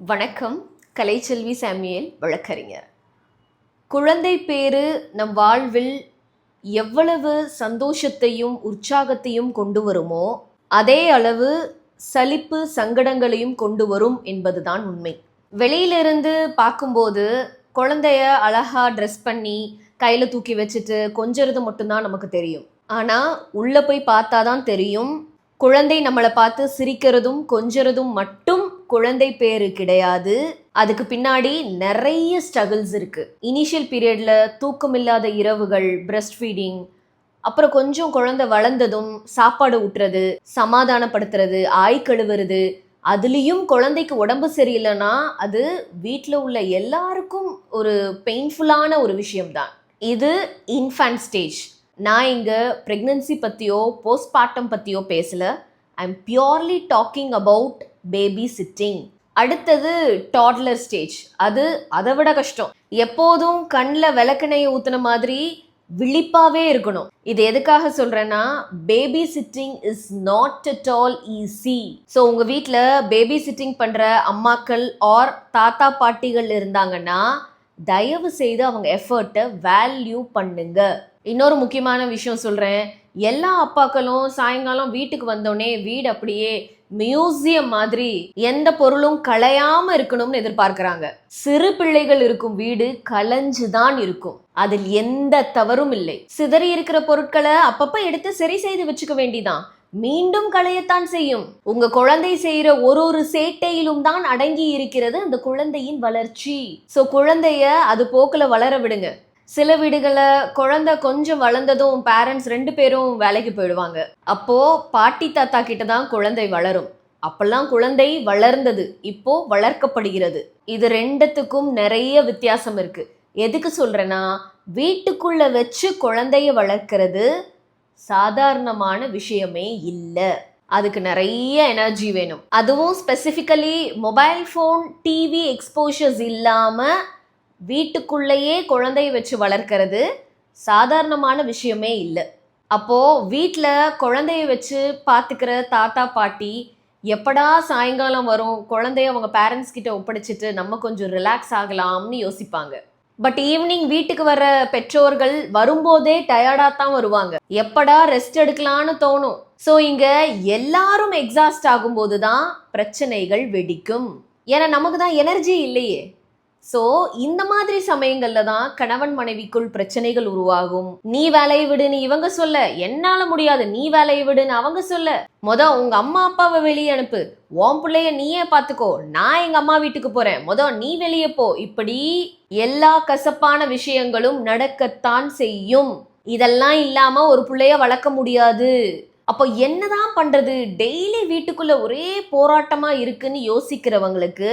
வணக்கம். கலைச்செல்வி சாமியல் வழக்கறிஞர். குழந்தை பேரு நம் வாழ்வில் எவ்வளவு சந்தோஷத்தையும் உற்சாகத்தையும் கொண்டு வருமோ அதே அளவு சலிப்பு சங்கடங்களையும் கொண்டு வரும் என்பதுதான் உண்மை. வெளியிலிருந்து பார்க்கும்போது குழந்தைய அழகா ட்ரெஸ் பண்ணி கையில் தூக்கி வச்சுட்டு கொஞ்சிறது மட்டும்தான் நமக்கு தெரியும். ஆனால் உள்ளே போய் பார்த்தா தான் தெரியும். குழந்தை நம்மளை பார்த்து சிரிக்கிறதும் கொஞ்சறதும் மட்டும் குழந்தை பேரு கிடையாது. அதுக்கு பின்னாடி நிறைய ஸ்ட்ரகிள்ஸ் இருக்கு. இனிஷியல் பீரியட்ல தூக்கமில்லாத இரவுகள் பிரஸ்ட் ஃபீடிங் அப்புறம் கொஞ்சம் குழந்தை வளர்ந்ததும் சாப்பாடு ஊட்டுறது சமாதானப்படுத்துறது ஆய் கழுவுறது அதுலேயும் குழந்தைக்கு உடம்பு சரியில்லைன்னா அது வீட்டில் உள்ள எல்லாருக்கும் ஒரு பெயின்ஃபுல்லான ஒரு விஷயம்தான். இது இன்ஃபேன்ட் ஸ்டேஜ் நான் இங்கே ப்ரெக்னன்சி பற்றியோ போஸ்ட்மார்ட்டம் பற்றியோ பேசலை. I'm purely talking about babysitting அடுத்தது டாட்லர் ஸ்டேஜ் அது அதை விட கஷ்டம். எப்போதும் கண்ணில் விளக்கணையை ஊத்துன மாதிரி விழிப்பாவே இருக்கணும். இது எதுக்காக சொல்றேன்னா baby sitting is not at all easy so உங்க வீட்டில் பேபி சிட்டிங் பண்ற அம்மாக்கள் ஆர் தாத்தா பாட்டிகள் இருந்தாங்கன்னா தயவு செய்து அவங்க எஃபர்ட்டை வேல்யூ பண்ணுங்க. இன்னொரு முக்கியமான விஷயம் சொல்கிறேன் எல்லா அப்பாக்களும் சாயங்காலம் வீட்டுக்கு வந்தோடனே வீடு அப்படியே மியூசியம் மாதிரி எந்த பொருளும் களையாம இருக்கணும்னு எதிர்பார்க்குறாங்க. சிறு பிள்ளைகள் இருக்கும் வீடு கலைஞ்சு தான் இருக்கும். அதில் எந்த தவறும் இல்லை. சிதறி இருக்கிற பொருட்களை அப்பப்ப எடுத்து சரி செய்து வச்சுக்க வேண்டிதான். மீண்டும் களையத்தான் செய்யும். உங்க குழந்தை செய்யற ஒரு ஒரு சேட்டையிலும் தான் அடங்கி இருக்கிறது அந்த குழந்தையின் வளர்ச்சி. சோ குழந்தைய அது போக்குல வளர விடுங்க. சில வீடுகளை குழந்தை கொஞ்சம் வளர்ந்ததும் பேரண்ட்ஸ் ரெண்டு பேரும் வேலைக்கு போயிடுவாங்க. அப்போ பாட்டி தாத்தா கிட்ட தான் குழந்தை வளரும். அப்பெல்லாம் குழந்தை வளர்ந்தது. இப்போ வளர்க்கப்படுகிறது. இது ரெண்டுத்துக்கும் நிறைய வித்தியாசம் இருக்கு. எதுக்கு சொல்றேன்னா வீட்டுக்குள்ள வச்சு குழந்தைய வளர்க்கிறது சாதாரணமான விஷயமே இல்லை. அதுக்கு நிறைய எனர்ஜி வேணும். அதுவும் specifically mobile phone TV exposures இல்லாமல் வீட்டுக்குள்ளேயே குழந்தைய வச்சு வளர்க்கறது சாதாரணமான விஷயமே இல்லை. அப்போது வீட்டில் குழந்தைய வச்சு பார்த்துக்கிற தாத்தா பாட்டி எப்படா சாயங்காலம் வரும்? குழந்தைய அவங்க பேரண்ட்ஸ் கிட்ட ஒப்படைச்சிட்டு நம்ம கொஞ்சம் ரிலாக்ஸ் ஆகலாம்னு யோசிப்பாங்க. பட் ஈவினிங் வீட்டுக்கு வர பெற்றோர்கள் வரும்போதே டயர்டாக தான் வருவாங்க. எப்படா ரெஸ்ட் எடுக்கலான்னு தோணும். ஸோ இங்க எல்லாரும் எக்ஸாஸ்ட் ஆகும்போது தான் பிரச்சனைகள் வெடிக்கும். ஏன்னா நமக்கு தான் எனர்ஜி இல்லையே. ஸோ இந்த மாதிரி சமயங்கள்ல தான் கணவன் மனைவிக்குள் பிரச்சனைகள் உருவாகும். நீ வேலையை விடுன்னு இவங்க சொல்ல. என்னால முடியாது. நீ வேலையை விடுன்னு அவங்க சொல்ல. மொத உங்க அம்மா அப்பாவை வெளியே அனுப்பு. உன் பிள்ளைய நீயே பார்த்துக்கோ நான் எங்கள் அம்மா வீட்டுக்கு போகிறேன் மொதல் நீ வெளியே போ. இப்படி எல்லா கசப்பான விஷயங்களும் நடக்கத்தான் செய்யும். இதெல்லாம் இல்லாமல் ஒரு பிள்ளைய வளர்க்க முடியாது. அப்போ என்னதான் பண்ணுறது டெய்லி வீட்டுக்குள்ளே ஒரே போராட்டமாக இருக்குன்னு யோசிக்கிறவங்களுக்கு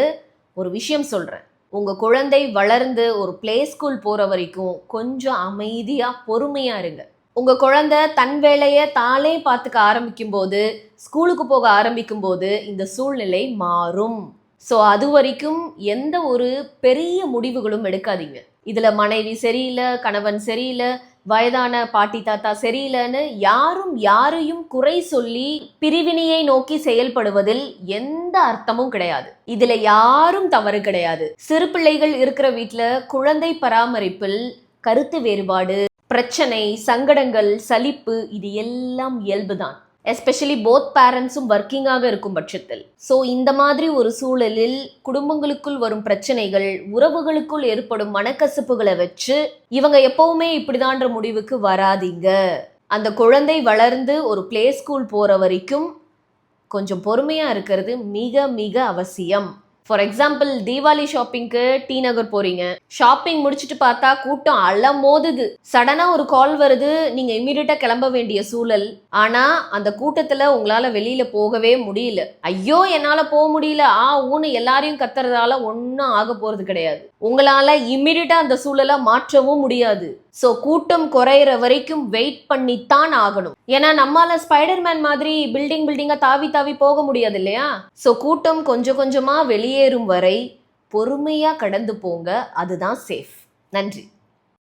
ஒரு விஷயம் சொல்கிறேன் உங்கள் குழந்தை வளர்ந்து ஒரு ப்ளே ஸ்கூல் போகிற வரைக்கும் கொஞ்சம் அமைதியாக பொறுமையாக இருங்க. உங்கள் குழந்தை தன் வேலையை தானே பார்த்துக்க ஆரம்பிக்கும் போது ஸ்கூலுக்கு போக ஆரம்பிக்கும் போது இந்த சூழ்நிலை மாறும். ஸோ அது வரைக்கும் எந்த ஒரு பெரிய முடிவுகளும் எடுக்காதீங்க. இதில் மனைவி சரியில்லை கணவன் சரியில்லை வயதான பாட்டி தாத்தா சரியில்லைன்னு யாரும் யாரையும் குறை சொல்லி பிரிவினையை நோக்கி செயல்படுவதில் எந்த அர்த்தமும் கிடையாது. இதுல யாரும் தவறு கிடையாது. சிறு பிள்ளைகள் இருக்கிற வீட்டில் குழந்தை பராமரிப்பில் கருத்து வேறுபாடு பிரச்சனை சங்கடங்கள் சலிப்பு இது எல்லாம் இயல்புதான். எஸ்பெஷலி போத் பேரண்ட்ஸும் ஒர்க்கிங்காக இருக்கும் பட்சத்தில். ஸோ இந்த மாதிரி ஒரு சூழலில் குடும்பங்களுக்குள் வரும் பிரச்சனைகள் உறவுகளுக்குள் ஏற்படும் மனக்கசப்புகளை வச்சு இவங்க எப்பவுமே இப்படிதான்ற முடிவுக்கு வராதீங்க. அந்த குழந்தை வளர்ந்து ஒரு பிளே ஸ்கூல் போகிற வரைக்கும் கொஞ்சம் பொறுமையாக இருக்கிறது மிக மிக அவசியம். ஃபார் எக்ஸாம்பிள் தீபாவளி ஷாப்பிங்க்கு டி நகர் போறீங்க. ஷாப்பிங் முடிச்சுட்டு பார்த்தா கூட்டம் அலமோதுது. சடனா ஒரு கால் வருது நீங்க இமீடியட்டா கிளம்ப வேண்டிய சூழல். ஆனா அந்த கூட்டத்துல உங்களால வெளியில போகவே முடியல. ஐயோ என்னால போக முடியல. ஆ ஊன்னு எல்லாரையும் கத்துறதால ஒன்றும் ஆக போறது கிடையாது. உங்களால இம்மிடியட்டா அந்த சூழலை மாற்றவும் முடியாது. ஸோ கூட்டம் குறையிற வரைக்கும் வெயிட் பண்ணித்தான் ஆகணும். ஏன்னா நம்மால ஸ்பைடர்மேன் மாதிரி பில்டிங் பில்டிங்காக தாவி தாவி போக முடியாது இல்லையா? ஸோ கூட்டம் கொஞ்சம் கொஞ்சமாக வெளியேறும் வரை பொறுமையாக கடந்து போங்க. அதுதான் சேஃப் நன்றி.